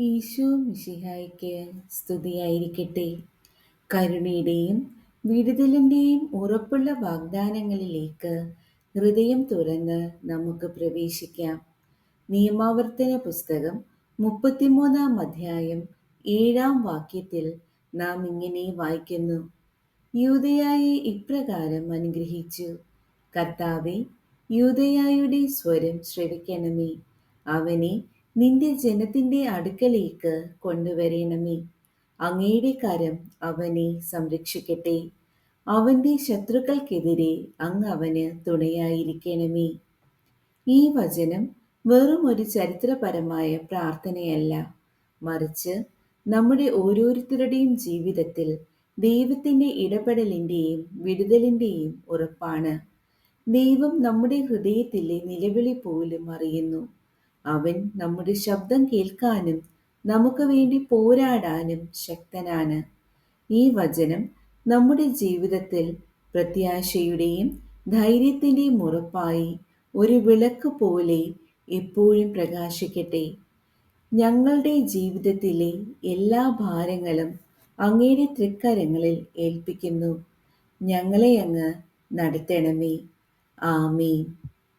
ഈശോ മിശിഹായ്ക്ക് സ്തുതിയായിരിക്കട്ടെ. കരുണയുടെയും വിടുതലിന്റെയും ഉറപ്പുള്ള വാഗ്ദാനങ്ങളിലേക്ക് ഹൃദയം തുറന്ന് നമുക്ക് പ്രവേശിക്കാം. നിയമാവർത്തന പുസ്തകം മുപ്പത്തിമൂന്നാം അധ്യായം ഏഴാം വാക്യത്തിൽ നാം ഇങ്ങനെ വായിക്കുന്നു. യൂതയായെ ഇപ്രകാരം അനുഗ്രഹിച്ചു. കർത്താവെ യൂതയായുടെ സ്വരം ശ്രവിക്കണമേ. അവനെ നിന്റെ ജനത്തിന്റെ അടുക്കലേക്ക് കൊണ്ടുവരണമേ. അങ്ങയുടെ കരം അവനെ സംരക്ഷിക്കട്ടെ. അവന്റെ ശത്രുക്കൾക്കെതിരെ അങ്ങ് അവന് തുണയായിരിക്കണമേ. ഈ വചനം വെറും ഒരു ചരിത്രപരമായ പ്രാർത്ഥനയല്ല. മറിച്ച് നമ്മുടെ ഓരോരുത്തരുടെയും ജീവിതത്തിൽ ദൈവത്തിന്റെ ഇടപെടലിന്റെയും വിടുതലിന്റെയും ഉറപ്പാണ്. ദൈവം നമ്മുടെ ഹൃദയത്തിലെ നിലവിളി പോലും അറിയുന്നു. അവൻ നമ്മുടെ ശബ്ദം കേൾക്കാനും നമുക്ക് വേണ്ടി പോരാടാനും ശക്തനാണ്. ഈ വചനം നമ്മുടെ ജീവിതത്തിൽ പ്രത്യാശയുടെയും ധൈര്യത്തിന്റെയും ഉറപ്പായി ഒരു വിളക്ക് പോലെ എപ്പോഴും പ്രകാശിക്കട്ടെ. ഞങ്ങളുടെ ജീവിതത്തിലെ എല്ലാ ഭാരങ്ങളും അങ്ങയുടെ തൃക്കരങ്ങളിൽ ഏൽപ്പിക്കുന്നു. ഞങ്ങളെ അങ്ങ് നടത്തണമേ. ആമീൻ.